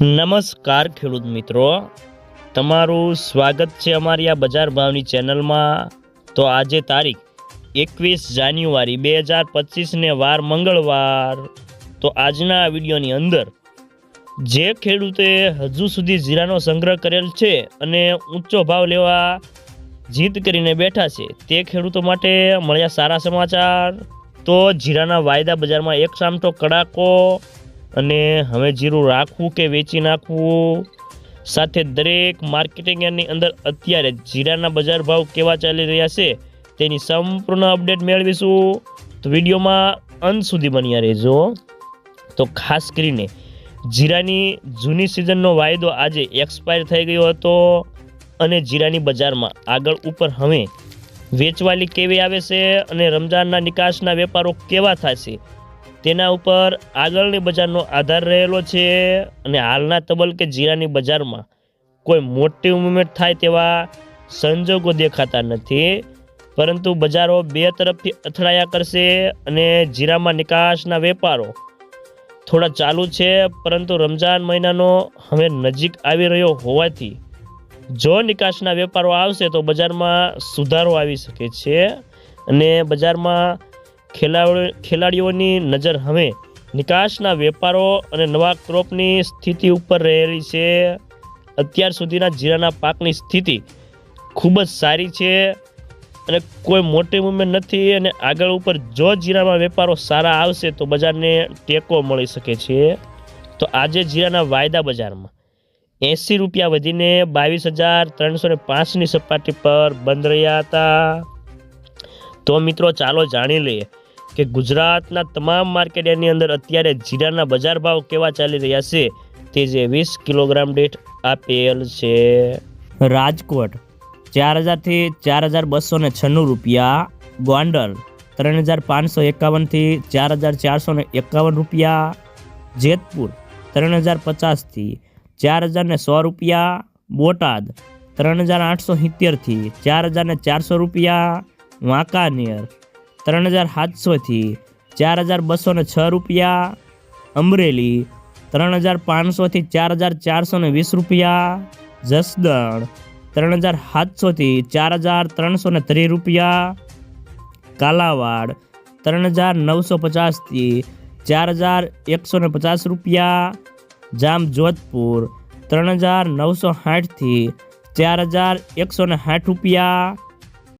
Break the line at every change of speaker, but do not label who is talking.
નમસ્કાર ખેડૂત મિત્રો. તમારું સ્વાગત છે અમારી આ બજાર ભાવની ચેનલમાં. તો આજે તારીખ એકવીસ જાન્યુઆરી બે હજાર પચીસને વાર મંગળવાર. તો આજના વિડીયોની અંદર જે ખેડૂતે હજુ સુધી જીરાનો સંગ્રહ કરેલ છે અને ઊંચો ભાવ લેવા જીદ કરીને બેઠા છે, તે ખેડૂતો માટે મળ્યા સારા સમાચાર. તો જીરાના વાયદા બજારમાં એક સામટો કડાકો અને હવે જીરું રાખવું કે વેચી નાખવું? સાથે દરેક માર્કેટિંગ યાર્ડની અંદર અત્યારે જીરાના બજાર ભાવ કેવા ચાલી રહ્યા છે, તેની સંપૂર્ણ અપડેટ મેળવીશું. તો વિડીયોમાં અંત સુધી બન્યા રહેજો. તો ખાસ કરીને જીરાની જૂની સિઝનનો વાયદો આજે એક્સપાયર થઈ ગયો હતો અને જીરાની બજારમાં આગળ ઉપર હવે વેચવાલી કેવી આવે છે અને રમજાનના નિકાસના વેપારો કેવા થશે તેના ઉપર આગળની બજારનો આધાર રહેલો છે અને હાલના તબલકે જીરાની બજારમાં કોઈ મોટી મુવમેન્ટ થાય તેવા સંજોગો દેખાતા નથી. પરંતુ બજારો બે તરફથી અથડાયા કરશે અને જીરામાં નિકાસના વેપારો થોડા ચાલુ છે, પરંતુ રમજાન મહિનાનો હવે નજીક આવી રહ્યો હોવાથી જો નિકાસના વેપારો આવશે તો બજારમાં સુધારો આવી શકે છે અને બજારમાં ખેલાડી ખેલાડીઓની નજર હવે નિકાસના વેપારો અને નવા ક્રોપની સ્થિતિ ઉપર રહેલી છે. અત્યાર સુધીના જીરાના પાકની સ્થિતિ ખૂબ જ સારી છે અને કોઈ મોટી મૂવમેન્ટ નથી અને આગળ ઉપર જો જીરામાં વેપારો સારા આવશે તો બજારને ટેકો મળી શકે છે. તો આજે જીરાના વાયદા બજારમાં એંસી રૂપિયા વધીને બાવીસ હજાર ત્રણસો ને પાંચની સપાટી પર બંધ રહ્યા હતા. તો મિત્રો ચાલો જાણી લઈએ. કે ગુજરાતના તમામ માર્કેટ એની અંદર અત્યારે જીરાના બજાર ભાવ કેવા ચાલી રહ્યા છે તે જે વીસ કિલોગ્રામ દીઠ આપેલ છે. રાજકોટ, ચાર હજારથી ચાર હજાર બસો ને છન્નું રૂપિયા. ગોંડલ, ત્રણ હજાર પાંચસો એકાવનથી ચાર હજાર ચારસો ને એકાવન રૂપિયા. જેતપુર, ત્રણ હજાર પચાસથી ચાર હજાર ને સો રૂપિયા. બોટાદ, ત્રણ હજાર આઠસો સિત્તેરથી ચાર હજાર ને ચારસો રૂપિયા. વાંકાનેર ત્રણ હજાર સાતસોથી ચાર હજાર બસો છ રૂપિયા. અમરેલી, ત્રણ હજાર પાંચસોથી ચાર હજાર ચારસો ને વીસ રૂપિયા. જસદણ, ત્રણ હજાર સાતસોથી ચાર હજાર ત્રણસો ને ત્રીસ રૂપિયા. કાલાવાડ, ત્રણ હજાર નવસો પચાસથી ચાર હજાર એકસો ને પચાસ રૂપિયા. જામ જોધપુર ત્રણ હજાર નવસો સાઠથી ચાર હજાર એકસો ને સાઠ રૂપિયા.